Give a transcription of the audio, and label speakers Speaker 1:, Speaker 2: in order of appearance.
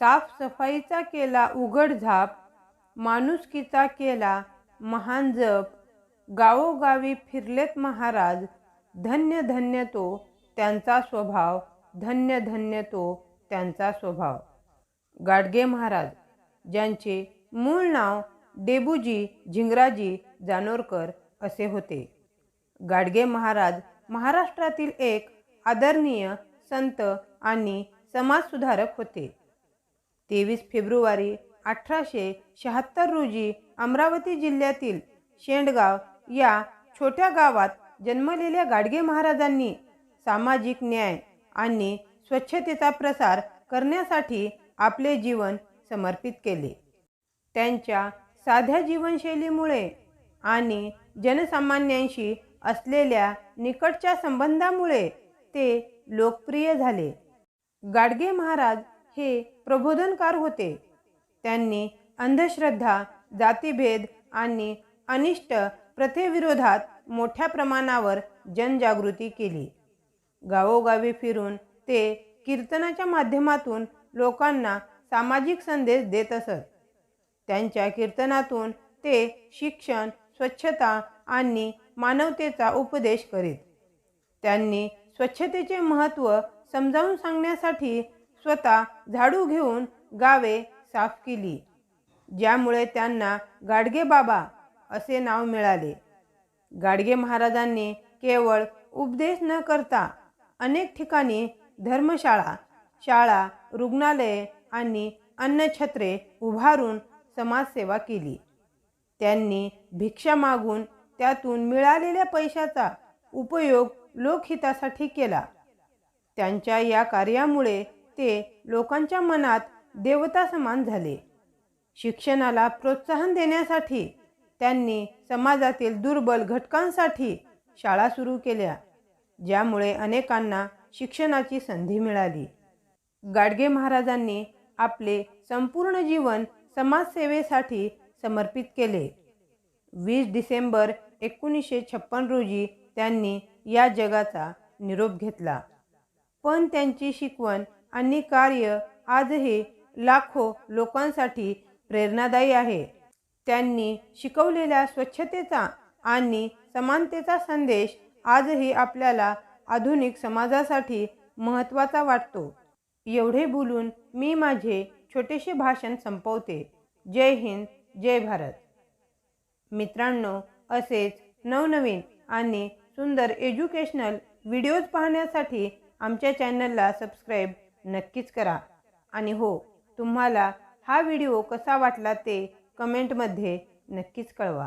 Speaker 1: साफसफाईचा केला उघड झाप माणुसकीचा केला महान जप गावोगावी फिरलेत महाराज धन्य धन्य तो त्यांचा स्वभाव धन्य धन्य तो त्यांचा स्वभाव. गाडगे महाराज ज्यांचे मूळ नाव डेबूजी झिंगराजी जानोरकर असे होते. गाडगे महाराज महाराष्ट्रातील एक आदरणीय संत आणि समाजसुधारक होते. तेवीस फेब्रुवारी अठराशे शहात्तर रोजी अमरावती जिल्ह्यातील शेंडगाव या छोट्या गावात जन्मलेल्या गाडगे महाराजांनी सामाजिक न्याय आणि स्वच्छतेचा प्रसार करण्यासाठी आपले जीवन समर्पित केले. त्यांच्या साध्या जीवनशैलीमुळे आणि जनसामान्यांशी असलेल्या निकटच्या संबंधामुळे ते लोकप्रिय झाले. गाडगे महाराज हे प्रबोधनकार होते. त्यांनी अंधश्रद्धा जातीभेद आणि अनिष्ट प्रथेविरोधात मोठ्या प्रमाणावर जनजागृती केली. गावोगावी फिरून ते कीर्तनाच्या माध्यमातून लोकांना सामाजिक संदेश देत असत. त्यांच्या कीर्तनातून ते शिक्षण स्वच्छता आणि मानवतेचा उपदेश करीत. त्यांनी स्वच्छतेचे महत्त्व समजावून सांगण्यासाठी स्वतः झाडू घेऊन गावे साफ केली ज्यामुळे त्यांना गाडगे बाबा असे नाव मिळाले. गाडगे महाराजांनी केवळ उपदेश न करता अनेक ठिकाणी धर्मशाळा शाळा रुग्णालये आणि अन्नछत्रे उभारून समाजसेवा केली. त्यांनी भिक्षा मागून त्यातून मिळालेल्या पैशाचा उपयोग लोकहितासाठी केला. त्यांच्या या कार्यामुळे ते लोकांच्या मनात देवता समान झाले. शिक्षणाला प्रोत्साहन देण्यासाठी त्यांनी समाजातील दुर्बल घटकांसाठी शाळा सुरू केल्या ज्यामुळे अनेकांना शिक्षणाची संधी मिळाली. गाडगे महाराजांनी आपले संपूर्ण जीवन समाजसेवेसाठी समर्पित केले. वीस डिसेंबर एकोणीसशे छप्पन रोजी त्यांनी या जगाचा निरोप घेतला. पण त्यांची शिकवण आणि कार्य आजही लाखो लोकांसाठी प्रेरणादायी आहे. त्यांनी शिकवलेल्या स्वच्छतेचा आणि समानतेचा संदेश आजही आपल्याला आधुनिक समाजासाठी महत्त्वाचा वाटतो. एवढे बोलून मी माझे छोटेसे भाषण संपवते. जय हिंद जय भारत. मित्रांनो असेच नवनवीन आणि सुंदर एज्युकेशनल व्हिडिओज पाहण्यासाठी आमच्या चॅनलला सबस्क्राईब नक्कीच करा. आणि हो तुम्हाला हा व्हिडिओ कसा वाटला ते कमेंटमध्ये नक्कीच कळवा.